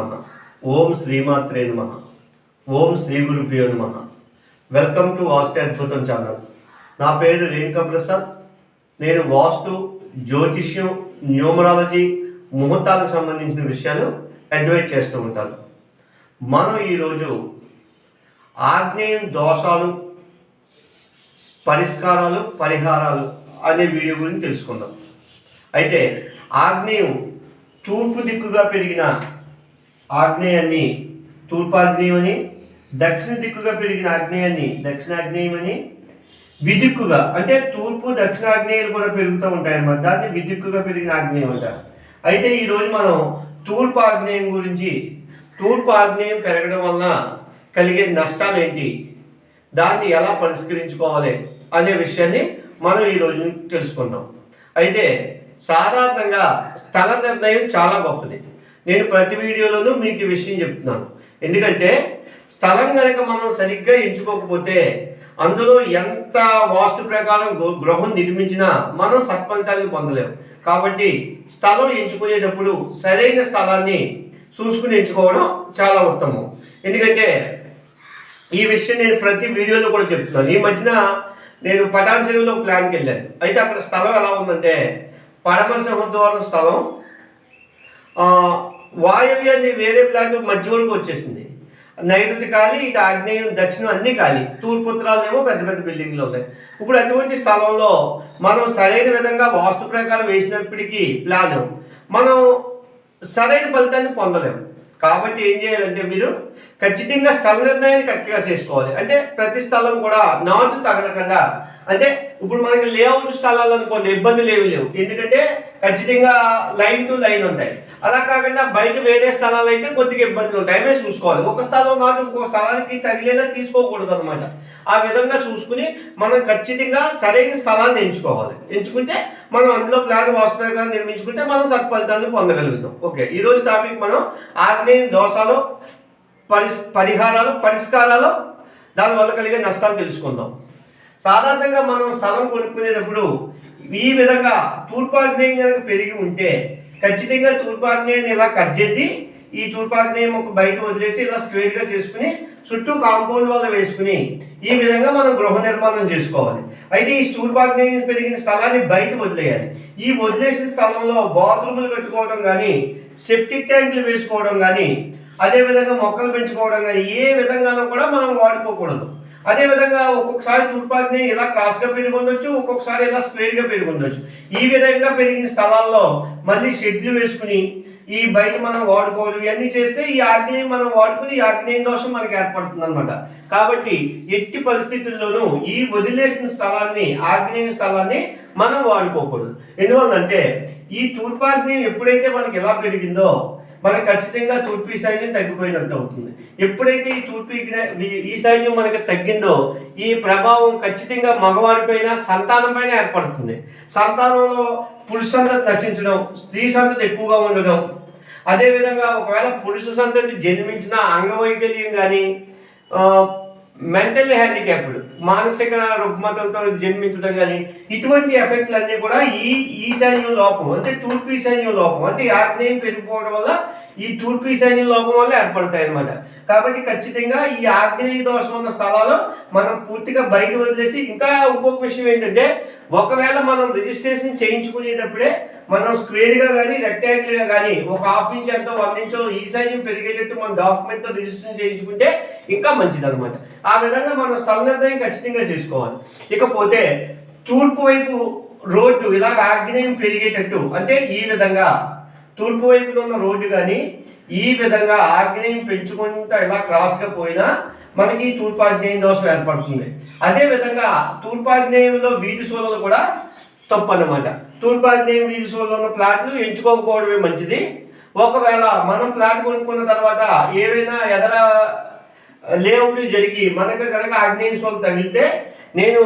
నమ. ఓం శ్రీమాత్రే నమ. ఓం శ్రీ గురుభ్యో నమ. వెల్కమ్ టు వాస్తు అద్భుతం ఛానల్. నా పేరు రేణుకా ప్రసాద్. నేను వాస్తు జ్యోతిష్యం న్యూమరాలజీ ముహూర్తాలకు సంబంధించిన విషయాలు అడ్వైజ్ చేస్తూ ఉంటాను. మనం ఈరోజు ఆగ్నేయం దోషాలు పరిష్కారాలు పరిహారాలు అనే వీడియో గురించి తెలుసుకుందాం. అయితే ఆగ్నేయం తూర్పు దిక్కుగా పెరిగిన ఆగ్నేయాన్ని తూర్పాగ్నేయమని దక్షిణ దిక్కుగా పెరిగిన ఆగ్నేయాన్ని దక్షిణాగ్నేయమని విదిక్కుగా అంటే తూర్పు దక్షిణాగ్నేయాలు కూడా పెరుగుతూ ఉంటాయన్నమాట. దాన్ని విదిక్కుగా పెరిగిన ఆగ్నేయం అంటారు. అయితే ఈరోజు మనం తూర్పు ఆగ్నేయం గురించి తూర్పు ఆగ్నేయం పెరగడం వలన కలిగే నష్టాలు ఏంటి దాన్ని ఎలా పరిష్కరించుకోవాలి అనే విషయాన్ని మనం ఈరోజు తెలుసుకుందాం. అయితే సాధారణంగా స్థల నిర్ణయం చాలా గొప్పది. నేను ప్రతి వీడియోలోనూ మీకు ఈ విషయం చెప్తున్నాను. ఎందుకంటే స్థలం కనుక మనం సరిగ్గా ఎంచుకోకపోతే అందులో ఎంత వాస్తు ప్రకారం గృహం నిర్మించినా మనం సత్ఫలితాన్ని పొందలేము కాబట్టి స్థలం ఎంచుకునేటప్పుడు సరైన స్థలాన్ని చూసుకుని ఎంచుకోవడం చాలా ఉత్తమం. ఎందుకంటే ఈ విషయం నేను ప్రతి వీడియోలో కూడా చెప్తున్నాను. ఈ మధ్యన నేను పటాన్ చెరువులో ప్లాన్కి వెళ్ళాను. అయితే అక్కడ స్థలం ఎలా ఉందంటే పడమ సింహద్వారం స్థలం ఆ, వాయవ్యాన్ని వేరే ప్లాన్ మధ్య వరకు వచ్చేసింది. నైరుతి ఖాళీ ఇటు ఆగ్నేయం దక్షిణం అన్నీ ఖాళీ. తూర్పు ఉత్తరాలనేమో పెద్ద పెద్ద బిల్డింగ్లు ఉన్నాయి. ఇప్పుడు అటువంటి స్థలంలో మనం సరైన విధంగా వాస్తు ప్రకారం వేసినప్పటికీ ప్లాన్. మనం సరైన ఫలితాన్ని పొందలేము కాబట్టి ఏం చేయాలంటే మీరు ఖచ్చితంగా స్థల నిర్ణయాన్ని కరెక్ట్గా చేసుకోవాలి. అంటే ప్రతి స్థలం కూడా నాట్లు తగలకుండా. అంటే ఇప్పుడు మనకి లేఅవుట్ స్థలాలు అనుకోండి ఇబ్బందులు ఏమి లేవు. ఎందుకంటే ఖచ్చితంగా లైన్ టు లైన్ ఉంటాయి. అలా కాకుండా బయట వేరే స్థలాలు అయితే కొద్దిగా ఇబ్బందులు ఉంటాయి. అవే చూసుకోవాలి. ఒక స్థలం కాదు ఇంకో స్థలానికి తగిలేలా తీసుకోకూడదు అనమాట ఆ విధంగా చూసుకుని మనం ఖచ్చితంగా సరైన స్థలాన్ని ఎంచుకోవాలి. ఎంచుకుంటే మనం అందులో ప్లాన్ వాస్తవంగా నిర్మించుకుంటే మనం సత్ఫలితాన్ని పొందగలుగుతాం. ఓకే ఈరోజు టాపిక్ మనం ఆగ్నేయ దోషాలు పరిస్ పరిహారాలు పరిష్కారాలు దానివల్ల కలిగే నష్టాలు తెలుసుకుందాం. సాధారణంగా మనం స్థలం కొనుక్కునేటప్పుడు ఈ విధంగా తూర్పాగ్నేయం కనుక పెరిగి ఉంటే ఖచ్చితంగా తూర్పాగ్నేయాన్ని ఇలా కట్ చేసి ఈ తూర్పాగ్నేయం ఒక బయట వదిలేసి ఇలా స్క్వేర్గా చేసుకుని చుట్టూ కాంపౌండ్ వల్ల వేసుకుని ఈ విధంగా మనం గృహ నిర్మాణం చేసుకోవాలి. అయితే ఈ తూర్పాగ్నేయం పెరిగిన స్థలాన్ని బయట వదిలేయాలి. ఈ వదిలేసిన స్థలంలో బాత్రూములు కట్టుకోవడం కానీ సెప్టిక్ ట్యాంకులు వేసుకోవడం కానీ అదేవిధంగా మొక్కలు పెంచుకోవడం కానీ ఏ విధంగానూ కూడా మనం వాడుకోకూడదు. అదే విధంగా ఒక్కొక్కసారి తూర్పాగ్ని ఇలా క్రాస్గా పెరిగి ఒక్కొక్కసారి ఇలా స్క్వేర్గా పెరిగి ఈ విధంగా పెరిగిన స్థలాల్లో మళ్ళీ షెడ్లు వేసుకుని ఈ బయట మనం వాడుకోవాలి ఇవన్నీ చేస్తే ఈ ఆగ్నేయం మనం వాడుకుని ఈ ఆగ్నేయం దోషం మనకి ఏర్పడుతుంది అనమాట కాబట్టి ఎట్టి పరిస్థితుల్లోనూ ఈ వదిలేసిన స్థలాన్ని ఆగ్నేయ స్థలాన్ని మనం వాడుకోకూడదు. ఎందువల్లంటే ఈ తూర్పాగ్నేయం ఎప్పుడైతే మనకి ఎలా పెరిగిందో మనకు ఖచ్చితంగా తూర్పు సైన్యం తగ్గిపోయినట్టు అవుతుంది. ఎప్పుడైతే ఈ తూర్పు ఈ- సైన్యం మనకి తగ్గిందో ఈ ప్రభావం ఖచ్చితంగా మగవారిపైన సంతానం పైన ఏర్పడుతుంది. సంతానంలో పురుష సంతతి నశించడం స్త్రీ సంతతి ఎక్కువగా ఉండడం. అదేవిధంగా ఒకవేళ పురుష సంతతి జన్మించిన అంగవైకల్యం కానీ మెంటల్ హ్యాండిక్యాప్డ్ మానసిక రుగ్మతలతో జన్మించడం కానీ ఇటువంటి ఎఫెక్ట్లు అన్నీ కూడా ఈ ఈశాన్యం లోపం అంటే తూర్పు ఈశాన్యం లోపం అంటే ఈ ఆగ్నేయం పెరిగిపోవడం వల్ల ఈ తూర్పు ఈశాన్యం లోపం వల్ల ఏర్పడతాయి అనమాట కాబట్టి ఖచ్చితంగా ఈ ఆగ్నేయ దోషం ఉన్న స్థలాలు మనం పూర్తిగా బయట వదిలేసి ఇంకా ఇంకొక విషయం ఏంటంటే ఒకవేళ మనం రిజిస్ట్రేషన్ చేయించుకునేటప్పుడే మనం స్క్వేర్గా కానీ రెక్టాంగిల్గా కానీ ఒక హాఫ్ ఇంచ్ ఎంతో వన్ ఇంచో ఈశాన్యం పెరిగేటట్టు మన డాక్యుమెంట్తో రిజిస్ట్రేషన్ చేయించుకుంటే ఇంకా మంచిది అనమాట ఆ విధంగా మనం స్థల నిర్ణయం ఖచ్చితంగా చేసుకోవాలి. ఇకపోతే తూర్పు వైపు రోడ్డు ఇలా ఆగ్నేయం పెరిగేటట్టు అంటే ఈ విధంగా తూర్పు వైపులో ఉన్న రోడ్డు కానీ ఈ విధంగా ఆగ్నేయం పెంచుకుంటా ఇలా క్రాస్గా పోయినా మనకి తూర్పాగ్నేయం దోషం ఏర్పడుతుంది. అదే విధంగా తూర్పాగ్నేయంలో వీటి సోలలు కూడా తప్పు అన్నమాట తూర్పాగ్నేయం వీటి సోలలో ఉన్న ప్లాట్లు ఎంచుకోకపోవడమే మంచిది. ఒకవేళ మనం ప్లాట్ కొనుక్కున్న తర్వాత ఏవైనా ఎదర లేఅవుట్లు జరిగి మనకు కనుక ఆగ్నేయ సోలు తగిలితే నేను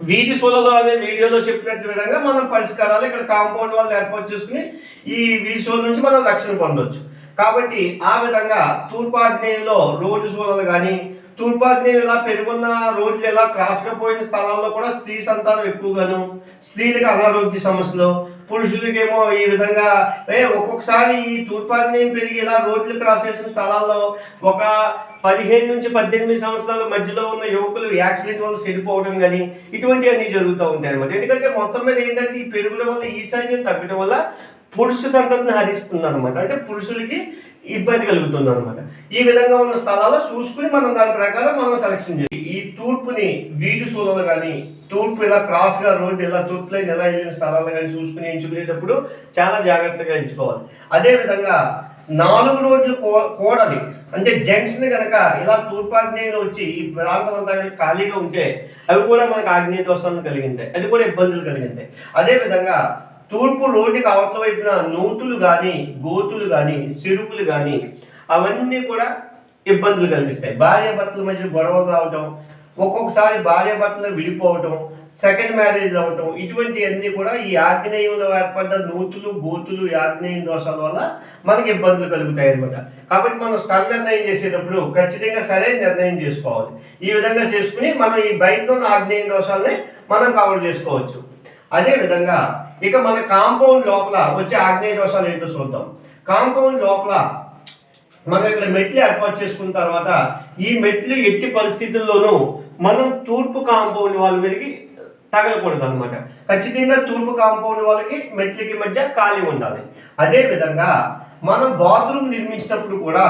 వీధి సోలలో అనే వీడియోలో చెప్పినట్టు విధంగా మనం పరిష్కారాలు ఇక్కడ కాంపౌండ్ వాళ్ళు ఏర్పాటు చేసుకుని ఈ వీధి సోల నుంచి మనం రక్షణ పొందొచ్చు. కాబట్టి ఆ విధంగా తూర్పాగ్నేయంలో రోడ్డు సోలలు కానీ తూర్పాగ్నేయం ఇలా పెరుగున్న రోడ్లు ఇలా క్రాస్గా పోయిన స్థలాల్లో కూడా స్త్రీ సంతానం ఎక్కువగాను స్త్రీలకు అనారోగ్య సమస్యలు పురుషులకేమో ఈ విధంగా ఏ ఒక్కొక్కసారి ఈ తూర్పాగ్నేయం పెరిగి ఇలా రోడ్లు క్రాస్ చేసిన స్థలాల్లో ఒక పదిహేను నుంచి పద్దెనిమిది సంవత్సరాల మధ్యలో ఉన్న యువకులు యాక్సిడెంట్ వల్ల చెడిపోవడం కానీ ఇటువంటివన్నీ జరుగుతూ ఉంటాయి అనమాట ఎందుకంటే మొత్తం మీద ఏంటంటే ఈ పెరుగుల వల్ల ఈశాన్యం తగ్గడం వల్ల పురుష సంతతిని హరిస్తుంది అనమాట అంటే పురుషులకి ఇబ్బంది కలుగుతుంది అనమాట ఈ విధంగా ఉన్న స్థలాల్లో చూసుకుని మనం దాని ప్రకారం మనం సెలక్షన్ చేయాలి. ఈ తూర్పుని వీధి సూలలు కానీ తూర్పు ఇలా క్రాస్గా రోడ్డు ఇలా తూర్పు లైన్ ఎలా వెళ్ళిన స్థలాలు కానీ చూసుకుని ఎంచుకునేటప్పుడు చాలా జాగ్రత్తగా ఎంచుకోవాలి. అదే విధంగా నాలుగు రోడ్లు కో- కూడలి. అంటే జంక్షన్ కనుక ఇలా తూర్పాగ్నేయంలో వచ్చి ఈ ప్రాంతం అంతా ఖాళీగా ఉంటే అవి కూడా మనకు ఆగ్నేయ దోషాలను కలిగింటాయి అది కూడా ఇబ్బందులు కలిగింటాయి అదే విధంగా తూర్పు రోడ్డుకి అవతల వైపున నూతులు కానీ గోతులు కానీ చెరువులు కానీ అవన్నీ కూడా ఇబ్బందులు కలిగిస్తాయి. భార్య భర్తల మధ్య గొడవలు రావటం ఒక్కొక్కసారి భార్య భర్తలు విడిపోవటం సెకండ్ మ్యారేజ్ అవ్వటం ఇటువంటివన్నీ కూడా ఈ ఆగ్నేయంలో ఏర్పడ్డ నూతులు గోతులు ఈ దోషాల వల్ల మనకి ఇబ్బందులు కలుగుతాయి అనమాట కాబట్టి మనం స్థల నిర్ణయం చేసేటప్పుడు ఖచ్చితంగా సరైన నిర్ణయం చేసుకోవాలి. ఈ విధంగా చేసుకుని మనం ఈ బయటలో ఉన్న దోషాలని మనం కవర్ చేసుకోవచ్చు. అదే విధంగా ఇక మన కాంపౌండ్ లోపల వచ్చే ఆగ్నేయ దోషాలు ఏంటో చూద్దాం. కాంపౌండ్ లోపల మనం ఇక్కడ మెట్లు ఏర్పాటు చేసుకున్న తర్వాత ఈ మెట్లు ఎట్టి పరిస్థితుల్లోనూ మనం తూర్పు కాంపౌండ్ వాళ్ళ మీదకి తగలకూడదు అనమాట ఖచ్చితంగా తూర్పు కాంపౌండ్ వాళ్ళకి మెట్లకి మధ్య ఖాళీ ఉండాలి. అదే విధంగా మనం బాత్రూమ్ నిర్మించినప్పుడు కూడా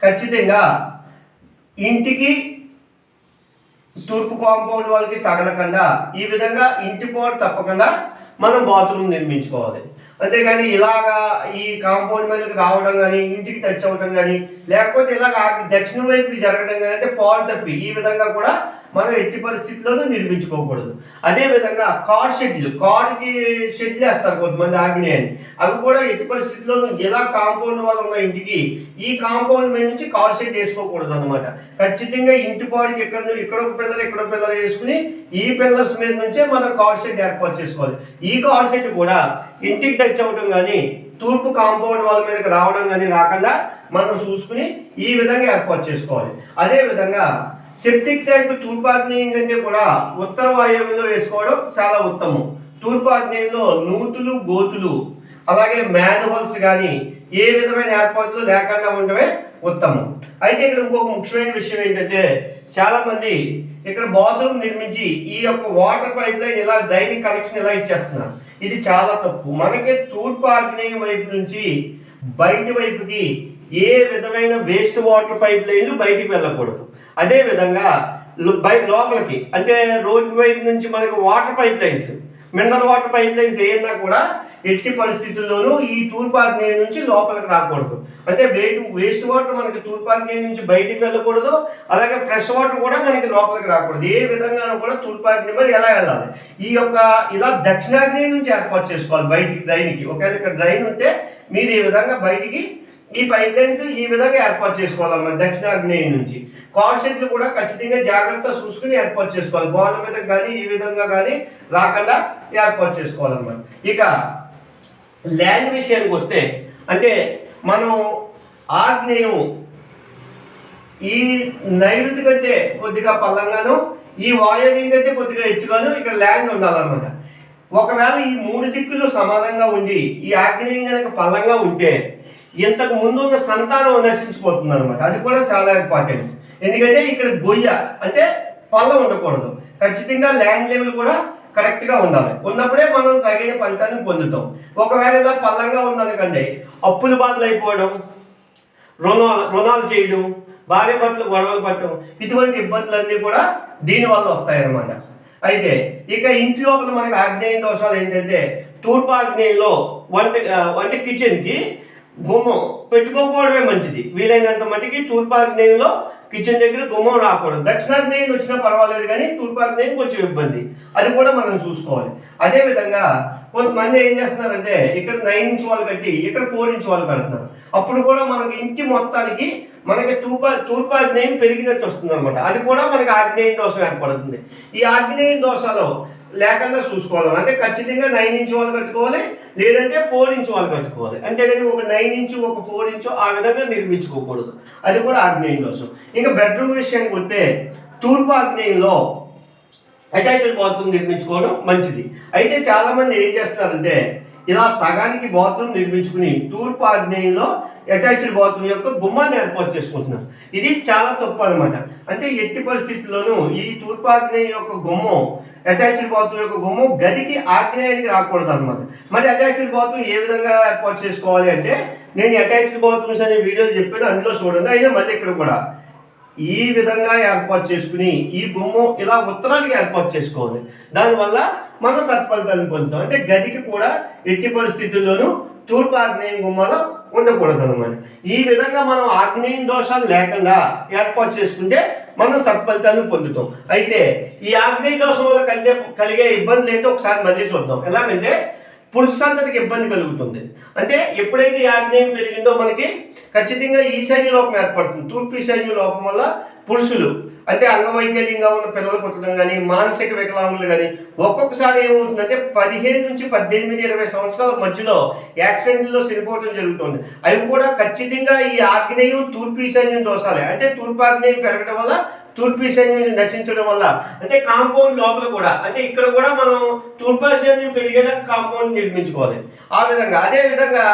ఖచ్చితంగా ఇంటికి తూర్పు కాంపౌండ్ వాళ్ళకి తగలకుండా ఈ విధంగా ఇంటి పోటు తప్పకుండా మనం బాత్రూమ్ నిర్మించుకోవాలి. అంతేగాని ఇలాగా ఈ కాంపౌండ్ మీదకి రావడం కానీ ఇంటికి టచ్ అవ్వడం కానీ లేకపోతే ఇలాగ దక్షిణ వైపుకి జరగడం కానీ అంటే పాలు తప్పి. ఈ విధంగా కూడా మనం ఎట్టి పరిస్థితుల్లోనూ నిర్మించుకోకూడదు. అదే విధంగా కార్ షెడ్లు కార్కి షెడ్లు వేస్తారు కొంతమంది ఆగ్నేయాన్ని అవి కూడా ఎట్టి పరిస్థితుల్లోనూ ఎలా కాంపౌండ్ వాళ్ళు ఉన్న ఇంటికి ఈ కాంపౌండ్ మీద నుంచి కార్ షెడ్ వేసుకోకూడదు అనమాట ఖచ్చితంగా ఇంటి పాడికి ఎక్కడ ఇక్కడ ఒక పిల్లలు ఇక్కడ పిల్లలు వేసుకుని ఈ పిల్లర్స్ మీద నుంచే మనం కార్ షెడ్ ఏర్పాటు చేసుకోవాలి. ఈ కార్ షెడ్ కూడా ఇంటికి టచ్ అవ్వడం కానీ తూర్పు కాంపౌండ్ వాళ్ళ మీదకి రావడం కానీ రాకుండా మనం చూసుకుని ఈ విధంగా ఏర్పాటు చేసుకోవాలి. అదే విధంగా సెప్టిక్ ట్యాంక్ తూర్పాగ్నేయం కంటే కూడా ఉత్తర వాయువ్యంలో వేసుకోవడం చాలా ఉత్తమం. తూర్పాగ్నేయంలో నూతులు గోతులు అలాగే మ్యాన్హోల్స్ కానీ ఏ విధమైన ఏర్పాట్లు లేకుండా ఉండడమే ఉత్తమం. అయితే ఇక్కడ ఇంకొక ముఖ్యమైన విషయం ఏంటంటే చాలా మంది ఇక్కడ బాత్రూమ్ నిర్మించి ఈ యొక్క వాటర్ పైప్ లైన్ ఇలా డైనింగ్ కనెక్షన్ ఇలా ఇచ్చేస్తున్నారు? ఇది చాలా తప్పు. మనకి తూర్పు ఆగ్నేయం వైపు నుంచి బయట వైపుకి ఏ విధమైన వేస్ట్ వాటర్ పైప్ లైన్లు బయటికి వెళ్ళకూడదు. అదే విధంగా లోపలికి అంటే రోడ్డు వైపు నుంచి మనకి water pipe lines mineral water pipe lines ఏమన్నా కూడా ఎట్టి పరిస్థితుల్లోనూ ఈ తూర్పాగ్నేయం నుంచి లోపలికి రాకూడదు. అంటే వేస్ట్ వేస్ట్ వాటర్ మనకి తూర్పాగ్నేయం నుంచి బయటికి వెళ్ళకూడదు అలాగే ఫ్రెష్ వాటర్ కూడా మనకి లోపలికి రాకూడదు. ఏ విధంగానూ కూడా తూర్పాగ్నేయం మీద ఎలా వెళ్ళాలి? ఈ యొక్క ఇలా దక్షిణాగ్నేయం నుంచి ఏర్పాటు చేసుకోవాలి బయటికి డ్రైన్కి ఒకవేళ ఇక్కడ డ్రైన్ ఉంటే మీరు ఈ విధంగా బయటికి ఈ పైప్ లైన్స్ ఈ విధంగా ఏర్పాటు చేసుకోవాలన్నమాట దక్షిణాగ్నేయం నుంచి. కాన్షెట్లు కూడా ఖచ్చితంగా జాగ్రత్త చూసుకుని ఏర్పాటు చేసుకోవాలి. గోడల మీద కానీ ఈ విధంగా కానీ రాకుండా ఏర్పాటు చేసుకోవాలన్నమాట ఇక ల్యాండ్ విషయానికి వస్తే అంటే మనం ఆగ్నేయం ఈ నైరుతి కంటే కొద్దిగా పల్లంగాను ఈ వాయువ్యం కంటే కొద్దిగా ఎత్తుగాను ఇక్కడ ల్యాండ్ ఉండాలన్నమాట. ఒకవేళ ఈ మూడు దిక్కులు సమానంగా ఉండి ఈ ఆగ్నేయం కనుక పల్లంగా ఉంటే ఇంతకు ముందున్న సంతానం నశించిపోతుంది అనమాట అది కూడా చాలా ఇంపార్టెన్స్ ఎందుకంటే ఇక్కడ గొయ్య అంటే పళ్ళం ఉండకూడదు. ఖచ్చితంగా ల్యాండ్ లెవెల్ కూడా కరెక్ట్గా ఉండాలి. ఉన్నప్పుడే మనం తగిన ఫలితాన్ని పొందుతాం. ఒకవేళ ఇలా పల్లంగా ఉందనుకండి అప్పులు బాధలు అయిపోవడం రుణాలు రుణాలు చేయడం భార్య భర్తలు గొడవలు పట్టడం ఇటువంటి ఇబ్బందులన్నీ కూడా దీనివల్ల వస్తాయన్నమాట. అయితే ఇక ఇంటి లోపల మనకి ఆగ్నేయ దోషాలు ఏంటంటే తూర్పు ఆగ్నేయంలో వంట వంట కిచెన్కి గుమ్మం. పెట్టుకోకపోవడమే మంచిది. వీలైనంత మటుకి తూర్పాగ్నేయంలో కిచెన్ దగ్గర గుమ్మం రాకూడదు. దక్షిణాగ్నేయం వచ్చినా పర్వాలేదు కానీ తూర్పాగ్నేయం కొంచెం ఇబ్బంది. అది కూడా మనం చూసుకోవాలి. అదేవిధంగా కొంతమంది ఏం చేస్తున్నారంటే ఇక్కడ నైన్ ఇంచ్ వాళ్ళు కట్టి ఇక్కడ ఫోర్ ఇంచ్ వాళ్ళు కడుతున్నారు. అప్పుడు కూడా మనకి ఇంటి మొత్తానికి మనకి తూర్పా తూర్పాగ్నేయం పెరిగినట్టు వస్తుంది అనమాట అది కూడా మనకి ఆగ్నేయ దోషం ఏర్పడుతుంది. ఈ ఆగ్నేయ దోషాలో లేకుండా చూసుకోవాలి. అంటే ఖచ్చితంగా నైన్ ఇంచ్ వాళ్ళు కట్టుకోవాలి లేదంటే ఫోర్ ఇంచ్ వాళ్ళు కట్టుకోవాలి. అంతేగాని ఒక నైన్ ఇంచు ఒక ఫోర్ ఇంచు ఆ విధంగా నిర్మించుకోకూడదు. అది కూడా ఆగ్నేయం కోసం. ఇంకా బెడ్రూమ్ విషయానికి వస్తే తూర్పు ఆగ్నేయంలో అటాచ్డ్ బాత్రూమ్ నిర్మించుకోవడం మంచిది. అయితే చాలా మంది ఏం చేస్తున్నారంటే ఇలా సగానికి బాత్రూమ్ నిర్మించుకుని తూర్పు ఆగ్నేయంలో అటాచ్డ్ బాత్రూమ్ యొక్క గుమ్మాన్ని ఏర్పాటు చేసుకుంటున్నారు. ఇది చాలా తప్పు అనమాట అంటే ఎట్టి పరిస్థితుల్లోనూ ఈ తూర్పు ఆగ్నేయం యొక్క గుమ్మం అటాచ్డ్ బాత్రూమ్ యొక్క గుమ్మం గదికి ఆగ్నేయానికి రాకూడదు అనమాట మరి అటాచ్డ్ బాత్రూమ్ ఏ విధంగా ఏర్పాటు చేసుకోవాలి అంటే నేను అటాచ్డ్ బాత్రూమ్స్ అనే వీడియోలు చెప్పాను అందులో చూడండి. అయినా మళ్ళీ ఇక్కడ కూడా ఈ విధంగా ఏర్పాటు చేసుకుని ఈ గుమ్మం ఇలా ఉత్తరానికి ఏర్పాటు చేసుకోవాలి. దానివల్ల మనం సత్ఫలితాలను పొందుతాం. అంటే గదికి కూడా ఎట్టి పరిస్థితుల్లోనూ తూర్పు ఆగ్నేయం గుమ్మలో ఉండకూడదు అనమాట ఈ విధంగా మనం ఆగ్నేయం దోషాలు లేకుండా ఏర్పాటు చేసుకుంటే మనం సత్ఫలితాలను పొందుతాం. అయితే ఈ ఆగ్నేయ దోషం వల్ల కలిగే కలిగే ఇబ్బందులు ఏంటో ఒకసారి మళ్ళీ చూద్దాం. ఎలాగంటే పురుషాంతతికి ఇబ్బంది కలుగుతుంది. అంటే ఎప్పుడైతే ఈ ఆగ్నేయం పెరిగిందో మనకి ఖచ్చితంగా ఈశాన్య లోపం ఏర్పడుతుంది. తూర్పు ఈశాన్య లోపం వల్ల పురుషులు అంటే అంగవైకల్యంగా ఉన్న పిల్లలు పుట్టడం కానీ మానసిక వికలాంగులు కానీ ఒక్కొక్కసారి ఏమవుతుందంటే పదిహేను నుంచి పద్దెనిమిది ఇరవై సంవత్సరాల మధ్యలో యాక్సిడెంట్లో చనిపోవడం జరుగుతుంది. అవి కూడా ఖచ్చితంగా ఈ ఆగ్నేయం తూర్పు ఈశాన్యం దోషాలే అంటే తూర్పు ఆగ్నేయం పెరగడం వల్ల తూర్పు ఈశాన్యం నశించడం వల్ల అంటే కాంపౌండ్ లోపల కూడా అంటే ఇక్కడ కూడా మనం తూర్పు ఈశాన్యం పెరిగేలా కాంపౌండ్ నిర్మించుకోవాలి. ఆ విధంగా అదే విధంగా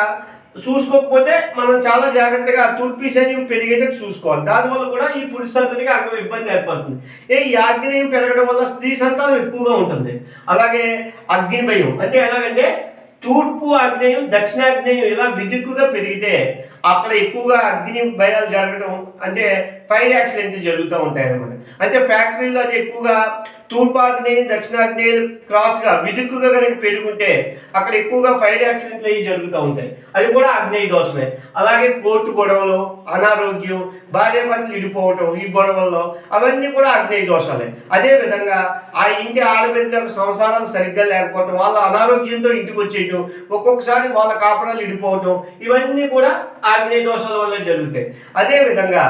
చూసుకోకపోతే మనం చాలా జాగ్రత్తగా తూర్పు ఈశాన్యం పెరిగేటట్టు చూసుకోవాలి. దానివల్ల కూడా ఈ పురుష సంతతికి అంగ ఇబ్బంది ఏర్పడుతుంది. ఏ ఈ ఆగ్నేయం పెరగడం వల్ల స్త్రీ సంతానం ఎక్కువగా ఉంటుంది. అలాగే అగ్నిభయం అంటే ఎలాగంటే తూర్పు ఆగ్నేయం దక్షిణాగ్నేయం ఇలా విదుక్కుగా పెరిగితే అక్కడ ఎక్కువగా అగ్ని భయాలు జరగడం అంటే ఫైర్ యాక్సిడెంట్లు జరుగుతూ ఉంటాయి అనమాట అంటే ఫ్యాక్టరీలో అది ఎక్కువగా తూర్పు ఆగ్నేయం క్రాస్గా విదుక్కుగా కనుక పెరుగుంటే అక్కడ ఎక్కువగా ఫైర్ యాక్సిడెంట్లు అవి జరుగుతూ ఉంటాయి. అది కూడా అగ్నేయ దోషమే. అలాగే కోర్టు గొడవలు అనారోగ్యం భార్యాభర్తలు ఇడిపోవటం ఈ గొడవల్లో అవన్నీ కూడా అగ్నేయ దోషాలే. అదే విధంగా ఆ ఇంటి ఆడబిడ్డల యొక్క సంసారాలు సరిగ్గా లేకపోవటం వాళ్ళ అనారోగ్యంతో ఇంటికి వచ్చేయటం ఒక్కొక్కసారి వాళ్ళ కాపురాలు ఇడిపోవటం ఇవన్నీ కూడా ఆగ్నేయ దోషాల వల్ల జరుగుతాయి. అదేవిధంగా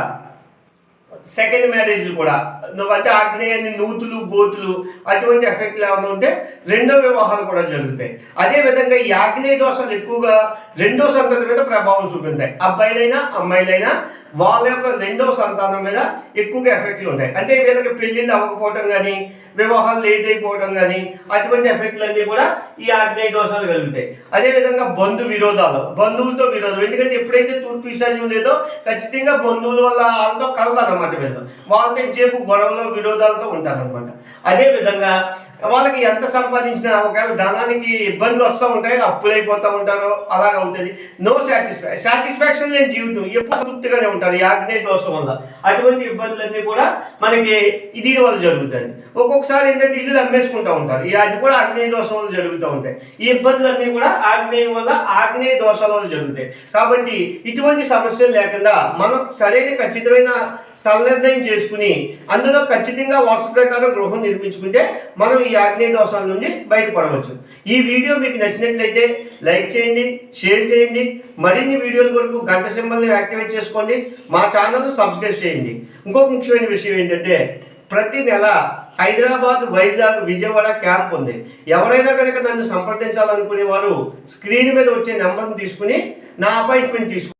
సెకండ్ మ్యారేజ్లు కూడా. నువ్వంటే ఆగ్నేయాన్ని నూతులు గోతులు అటువంటి ఎఫెక్ట్లు ఏమైనా ఉంటే రెండో వివాహాలు కూడా జరుగుతాయి. అదే విధంగా ఈ ఆగ్నేయ దోషాలు ఎక్కువగా రెండో సంతానం మీద ప్రభావం చూపిస్తాయి అబ్బాయిలైనా అమ్మాయిలైనా వాళ్ళ యొక్క రెండో సంతానం మీద ఎక్కువగా ఎఫెక్ట్లు ఉంటాయి. అంటే వీళ్ళకి పెళ్ళిళ్ళు అవ్వకపోవటం కానీ వివాహాలు లేట్ అయిపోవడం కానీ అటువంటి ఎఫెక్ట్లు అన్నీ కూడా ఈ ఆగ్నేయ దోషాలు కలుగుతాయి. అదేవిధంగా బంధు విరోధాలు. బంధువులతో విరోధం. ఎందుకంటే ఎప్పుడైతే తూర్పు ఈశాన్యం లేదో ఖచ్చితంగా బంధువుల వల్ల వాళ్ళతో కలదన్నమాట మతభేదం వాళ్ళతో చేపు గొడవలు విరోధాలతో ఉంటారనమాట అదేవిధంగా వాళ్ళకి ఎంత సంపాదించినా ఒకవేళ ధనానికి ఇబ్బందులు వస్తూ ఉంటాయి అప్పులైపోతూ ఉంటారు అలాగ అవుతుంది. నో సాటిస్ఫై సాటిస్ఫాక్షన్ లేని జీవితం. ఎప్పుడు సంతృప్తిగానే ఉంటారు. ఈ ఆగ్నేయ దోషం వల్ల అటువంటి ఇబ్బందులన్నీ కూడా మనకి ఇది వల్ల జరుగుతుంది ఒక్కొక్కసారి ఏంటంటే ఇల్లు అమ్మేసుకుంటూ ఉంటారు. ఈ అది కూడా ఆగ్నేయ దోషం వల్ల జరుగుతూ ఉంటాయి. ఈ ఇబ్బందులన్నీ కూడా ఆగ్నేయం వల్ల ఆగ్నేయ దోషాల వల్ల జరుగుతాయి. కాబట్టి ఇటువంటి సమస్యలు లేకుండా మనం సరైన ఖచ్చితమైన స్థల నిర్ణయం చేసుకుని అందులో ఖచ్చితంగా వాస్తు ప్రకారం గృహం నిర్మించుకుంటే మనం ఈ ఆగ్నేయ దోషాల నుండి బయటపడవచ్చు. ఈ వీడియో మీకు నచ్చినట్లయితే లైక్ చేయండి షేర్ చేయండి మరిన్ని వీడియోల కొరకు గంట సింబల్ని యాక్టివేట్ చేసుకోండి మా ఛానల్ను సబ్స్క్రైబ్ చేయండి. ఇంకొక ముఖ్యమైన విషయం ఏంటంటే ప్రతి నెల హైదరాబాద్ వైజాగ్ విజయవాడ క్యాంప్ ఉంది. ఎవరైనా కనుక నన్ను సంప్రదించాలనుకునే వారు స్క్రీన్ మీద వచ్చే నెంబర్ని తీసుకుని నా అపాయింట్మెంట్ తీసుకు